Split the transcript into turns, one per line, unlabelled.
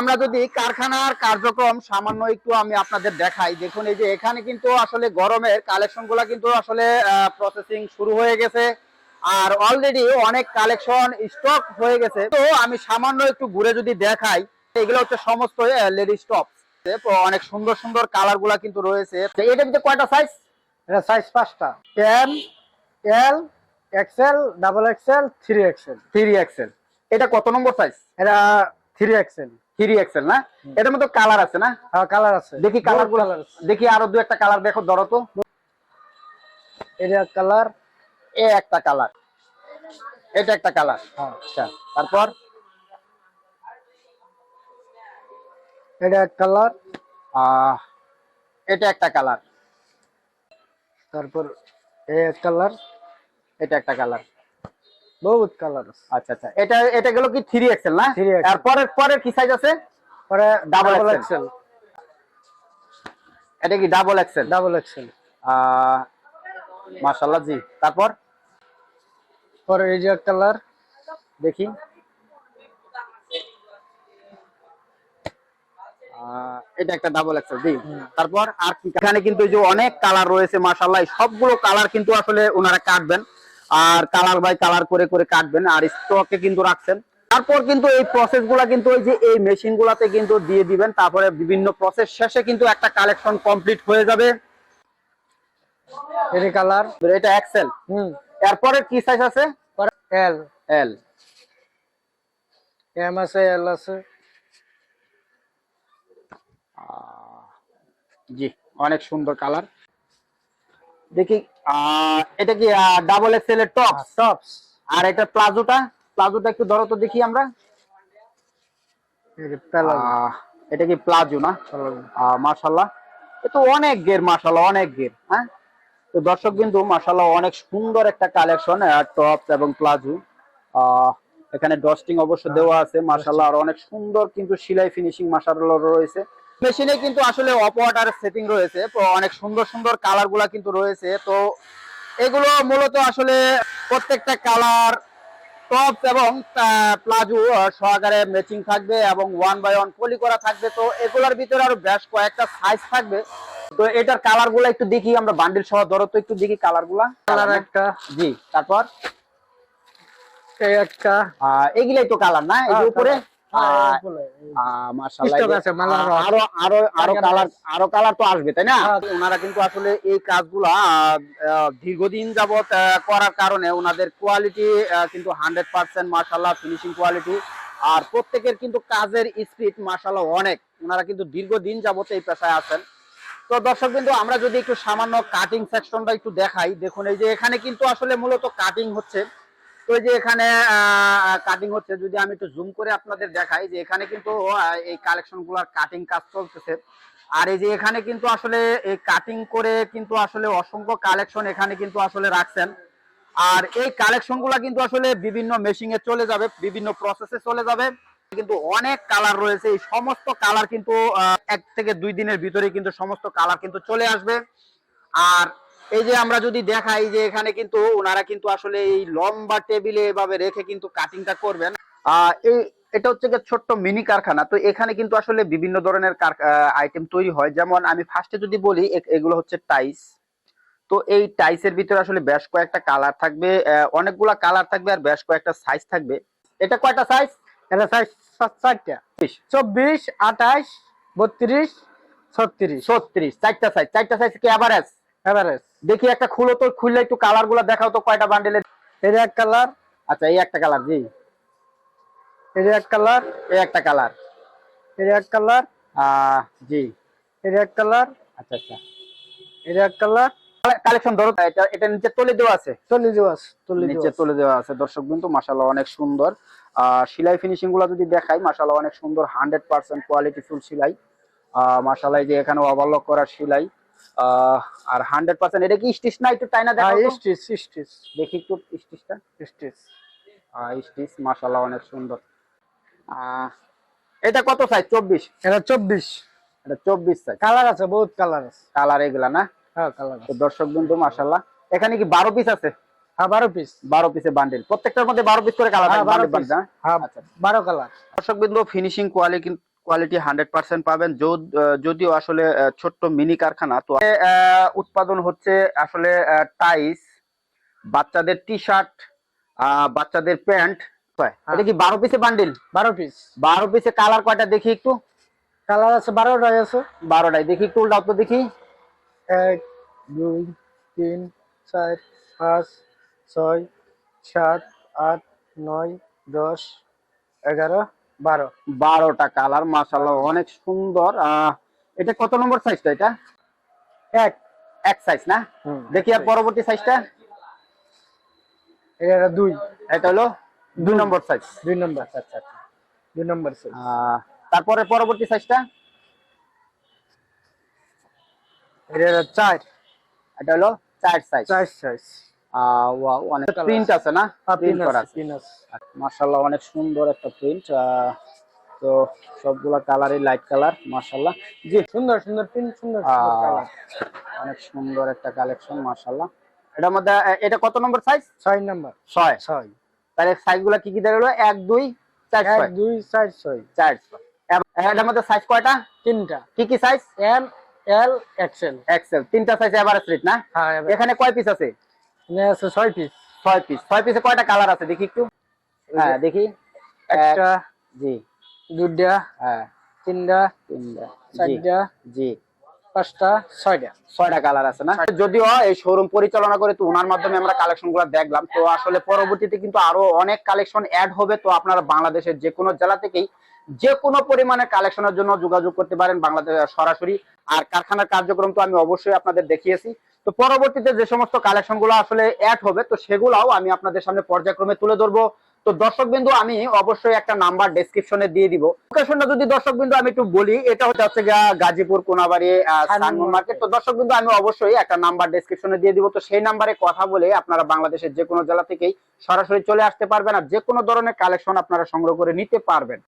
আমরা যদি কারখানার কার্যক্রম সামান্য একটু আমি আপনাদের দেখাই দেখুন এই যে এখানে কিন্তু আসলে গরমের কালেকশন গুলা কিন্তু আসলে প্রসেসিং শুরু হয়ে গেছে আর অলরেডি অনেক কালেকশন স্টক হয়ে গেছে তো আমি সামান্য একটু ঘুরে যদি দেখাই এগুলো হচ্ছে সমস্ত লেডি স্টক অনেক সুন্দর সুন্দর কালার গুলা কিন্তু রয়েছে এটা কিন্তু কয়টা সাইজ
এটা সাইজ পাঁচটা M L XL double XL three XL
three XL এটা কত নম্বর সাইজ
এটা থ্রি এক্সেল
না এটার মধ্যে কালার আছে না কালার হ্যাঁ, আছে দেখি কালার দেখি আরো দু একটা কালার দেখো ধরো তো কালার এ একটা কালার এটা একটা কালার হ্যাঁ। আচ্ছা, তারপর
এটা এক কালার
এটা একটা কালার
তারপর এ এক কালার
এটা একটা কালার
বহুত কালার আছে
আচ্ছা আচ্ছা এটা এটা গেল কি 3 এক্সেল না আর পরের পরের কি সাইজ আছে
পরে ডাবল এক্সেল
এটা কি ডাবল এক্সেল ডাবল এক্সেল মাশাআল্লাহ জি তারপর
পরে এই যে কালার
দেখি এটা একটা ডাবল এক্সেল জি তারপর আর কি এখানে কিন্তু যে অনেক কালার রয়েছে মাশাআল্লাহ সবগুলো কালার কিন্তু আসলে ওনারা কাটবেন আর কালার বাই কালার করে করে কাটবেন আর স্টকে কিন্তু রাখছেন তারপর কিন্তু এই প্রসেস গুলা কিন্তু ওই যে এই মেশিন গুলাতে কিন্তু দিয়ে দিবেন তারপরে বিভিন্ন প্রসেস শেষে কিন্তু একটা কালেকশন কমপ্লিট হয়ে যাবে এটা কালার এটা এক্সেল হুম এরপরে কি সাইজ আছে এল এল
এম আছে এল আছে
জি অনেক সুন্দর কালার দেখি এটা কি ডাবল এক্সেল এর টপ হ্যাঁ, আর এটা প্লাজোটা প্লাজোটা একটু ধরো তো দেখি আমরা এটা কি প্লাজো না মার্শাল্লাহ অনেক গের মার্শাল্লাহ অনেক গের হ্যাঁ তো দর্শক বিন্দু মার্শাল্লাহ অনেক সুন্দর একটা কালেকশন টপ এবং প্লাজো এখানে ডস্টিং অবশ্য হ্যাঁ। দেওয়া আছে মার্শাল্লাহ আর অনেক সুন্দর কিন্তু সিলাই ফিনিশিং মার্শাল্লাহ রয়েছে মেশিনে কিন্তু আসলে অপওয়াটার সেটিং রয়েছে তো অনেক সুন্দর সুন্দর কালারগুলা কিন্তু রয়েছে তো এগুলো মূলত আসলে প্রত্যেকটা কালার টপস এবং প্লাজো সহকারে ম্যাচিং থাকবে এবং ওয়ান বাই ওয়ান পলি করা থাকবে তো এগুলোর ভিতরে আরো বেশ কয়েকটা সাইজ থাকবে তো এটার কালার গুলো একটু দেখি আমরা বান্ডিল সহ ধরো তো একটু দেখি কালার গুলা কালার একটা জি তারপর এই একটা এগুলাই তো কালার না এই হ্যাঁ, উপরে দীর্ঘদিন যাবৎ করার কারণে ওনাদের কোয়ালিটি কিন্তু হান্ড্রেড পার্সেন্ট ফিনিশিং কোয়ালিটি আর প্রত্যেকের কিন্তু কাজের স্পিড মার্শাল্লাহ অনেক ওনারা কিন্তু দীর্ঘদিন যাবৎ এই পেশায় আছেন তো দর্শক কিন্তু আমরা যদি একটু সামান্য কাটিং সেকশনটা একটু দেখাই দেখুন এই যে এখানে কিন্তু আসলে মূলত কাটিং হচ্ছে ওই যে এখানে কাটিং হচ্ছে যদি আমি একটু জুম করে আপনাদের দেখাই যে এখানে কিন্তু এই কালেকশন গুলার কাটিং কাজ চলতেছে আর এই যে এখানে কিন্তু আসলে এই কাটিং করে কিন্তু আসলে অসংখ্য কালেকশন এখানে কিন্তু আসলে রাখছেন আর এই কালেকশনগুলো কিন্তু আসলে বিভিন্ন মেশিনে চলে যাবে বিভিন্ন প্রসেসে চলে যাবে কিন্তু অনেক কালার রয়েছে এই সমস্ত কালার কিন্তু এক থেকে দুই দিনের ভিতরে কিন্তু সমস্ত কালার কিন্তু চলে আসবে আর এই যে আমরা যদি দেখাই যে এখানে কিন্তু ওনারা কিন্তু আসলে এই লম্বা টেবিলে এভাবে রেখে কিন্তু কাটিংটা করবেন এই এটা হচ্ছে ছোট্ট মিনি কারখানা তো এখানে কিন্তু আসলে বিভিন্ন ধরনের আইটেম তৈরি হয় যেমন আমি ফার্স্টে যদি বলি এগুলো হচ্ছে টাইস তো এই টাইসের ভিতরে আসলে বেশ কয়েকটা কালার থাকবে অনেকগুলা কালার থাকবে আর বেশ কয়েকটা সাইজ থাকবে এটা কয়টা সাইজ
এটা সাইজ চারটা
চব্বিশ আঠাশ বত্রিশ ছত্রিশ ছত্রিশ চারটা সাইজ চারটা সাইজ কি অ্যাভারেজ অ্যাভারেজ দেখি একটা খুলো তো খুললে একটু কালার গুলা দেখাও তো কয়টা বান্ডেলে এর এক কালার আচ্ছা এই একটা কালার জি এর এক কালার এই একটা কালার
এর এক কালার
জি এর এক কালার আচ্ছা আচ্ছা এর এক কালার কালেকশন ধরো এটা এটা নিচে তলে দেওয়া আছে তলে দেওয়া আছে তলে নিচে তলে দেওয়া আছে দর্শক বিন্দু মাশাআল্লাহ অনেক সুন্দর আর সেলাই ফিনিশিং গুলো যদি দেখাই মাশাআল্লাহ অনেক সুন্দর 100% কোয়ালিটি ফুল সেলাই মাশাআল্লাহ যে এখানে ওভারলক করা সেলাই আর হান্ড্রেড পার্সেন্ট এটা কি স্টিচ না একটু টাইনা দেখা
হ্যাঁ, স্টিচ স্টিচ
দেখি একটু স্টিচটা স্টিচ স্টিচ অনেক সুন্দর এটা কত সাইজ চব্বিশ এটা চব্বিশ এটা চব্বিশ সাইজ
কালার আছে বহুত কালার আছে
কালার এগুলা না হ্যাঁ কালার দর্শক বন্ধু মাশাল্লাহ এখানে কি বারো পিস আছে হ্যাঁ বারো পিস বারো পিসের প্রত্যেকটার মধ্যে বারো পিস করে কালার হ্যাঁ, বারো হ্যাঁ? দর্শক বিন্দু finishing quality quality hundred percent পাবেন যদিও আসলে ছোট্ট মিনি কারখানা তো উৎপাদন হচ্ছে আসলে টাইস বাচ্চাদের টি শার্ট বাচ্চাদের প্যান্ট হ্যাঁ। এটা কি বারো পিসে বান্ডিল বারো পিস বারো পিসে কালার কয়টা দেখি একটু
কালার আছে বারোটাই আছে
বারোটাই দেখি একটু উল্টাও তো দেখি
এক দুই তিন চার পাঁচ ছয় সাত আট নয় দশ এগারো বারো
বারোটা কালার মাসাল্লাহ অনেক সুন্দর এটা কত নম্বর সাইজটা এটা এক এক সাইজ না দেখি আর পরবর্তী সাইজটা এটা দুই এটা হলো দুই নম্বর সাইজ
দুই নম্বর আচ্ছা আচ্ছা দুই নম্বর সাইজ
তারপরে পরবর্তী সাইজটা
এটা চার
এটা হলো চার সাইজ চার সাইজ অনেক প্রিন্ট আছে না প্রিন্ট হ্যাঁ, করা আছে অনেক সুন্দর একটা প্রিন্ট তো সবগুলা কালারই লাইট কালার মাশাআল্লাহ
জি সুন্দর সুন্দর প্রিন্ট সুন্দর
অনেক সুন্দর একটা কালেকশন মাশাআল্লাহ এটার মধ্যে এটা কত নম্বর সাইজ ছয় নম্বর ছয় ছয় তাহলে গুলা কি কি দাঁড়ালো এক দুই 4 6
1 2
4 এটার মধ্যে সাইজ কয়টা তিনটা কি কি size
M L XL
XL তিনটা সাইজ এভারেজ রেট না হ্যাঁ, এখানে কয় পিস আছে কয়টা কালার আছে দেখি একটু হ্যাঁ দেখি একটা জি হ্যাঁ তিনটা তিনটা চারটা জি ওনার মাধ্যমে আমরা কালেকশন গুলো দেখলাম তো আসলে পরবর্তীতে কিন্তু আরো অনেক কালেকশন অ্যাড হবে তো আপনারা বাংলাদেশের যে কোনো জেলা থেকেই যে কোনো পরিমাণে কালেকশনের জন্য যোগাযোগ করতে পারেন বাংলাদেশ সরাসরি আর কারখানার কার্যক্রম তো আমি অবশ্যই আপনাদের দেখিয়েছি তো পরবর্তীতে যে সমস্ত কালেকশন গুলো আসলে অ্যাড হবে তো সেগুলাও আমি আপনাদের সামনে পর্যায়ক্রমে তুলে ধরবো তো দর্শক বিন্দু আমি অবশ্যই একটা নাম্বার ডেসক্রিপশনে দিয়ে দিব লোকেশনটা যদি দর্শক বিন্দু আমি একটু বলি এটা হচ্ছে হচ্ছে গাজীপুর কোনাবাড়ি সানমুন মার্কেট তো দর্শক বিন্দু আমি অবশ্যই একটা নাম্বার ডেসক্রিপশনে দিয়ে দিব তো সেই নাম্বারে কথা বলে আপনারা বাংলাদেশের যে কোনো জেলা থেকেই সরাসরি চলে আসতে পারবেন আর যে কোনো ধরনের কালেকশন আপনারা সংগ্রহ করে নিতে পারবেন